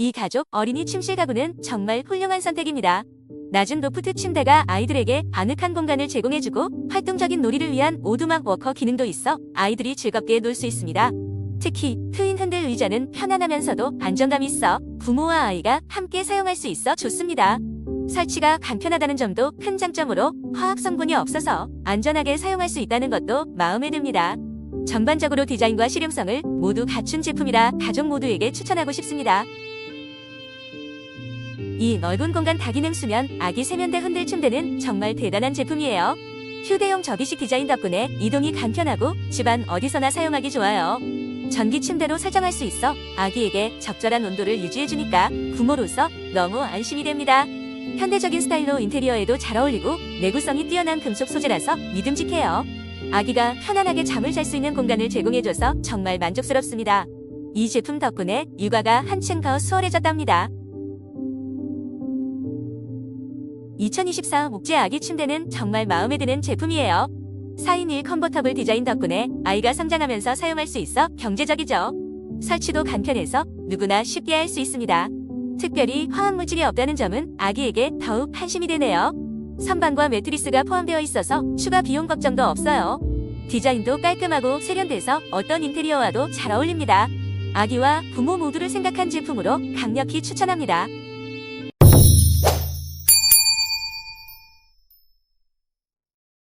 이 가족 어린이 침실 가구는 정말 훌륭한 선택입니다. 낮은 로프트 침대가 아이들에게 아늑한 공간을 제공해주고 활동적인 놀이를 위한 오두막 워커 기능도 있어 아이들이 즐겁게 놀 수 있습니다. 특히 트윈 흔들 의자는 편안하면서도 안정감 있어 부모와 아이가 함께 사용할 수 있어 좋습니다. 설치가 간편하다는 점도 큰 장점으로 화학 성분이 없어서 안전하게 사용할 수 있다는 것도 마음에 듭니다. 전반적으로 디자인과 실용성을 모두 갖춘 제품이라 가족 모두에게 추천하고 싶습니다. 이 넓은 공간 다기능 수면 아기 세면대 흔들 침대는 정말 대단한 제품이에요. 휴대용 접이식 디자인 덕분에 이동이 간편하고 집안 어디서나 사용하기 좋아요. 전기 침대로 설정할 수 있어 아기에게 적절한 온도를 유지해주니까 부모로서 너무 안심이 됩니다. 현대적인 스타일로 인테리어에도 잘 어울리고 내구성이 뛰어난 금속 소재라서 믿음직해요. 아기가 편안하게 잠을 잘 수 있는 공간을 제공해줘서 정말 만족스럽습니다. 이 제품 덕분에 육아가 한층 더 수월해졌답니다. 2024 목재 아기 침대는 정말 마음에 드는 제품이에요. 4인1 컨버터블 디자인 덕분에 아이가 성장하면서 사용할 수 있어 경제적이죠. 설치도 간편해서 누구나 쉽게 할 수 있습니다. 특별히 화학물질이 없다는 점은 아기에게 더욱 안심이 되네요. 선반과 매트리스가 포함되어 있어서 추가 비용 걱정도 없어요. 디자인도 깔끔하고 세련돼서 어떤 인테리어와도 잘 어울립니다. 아기와 부모 모두를 생각한 제품으로 강력히 추천합니다.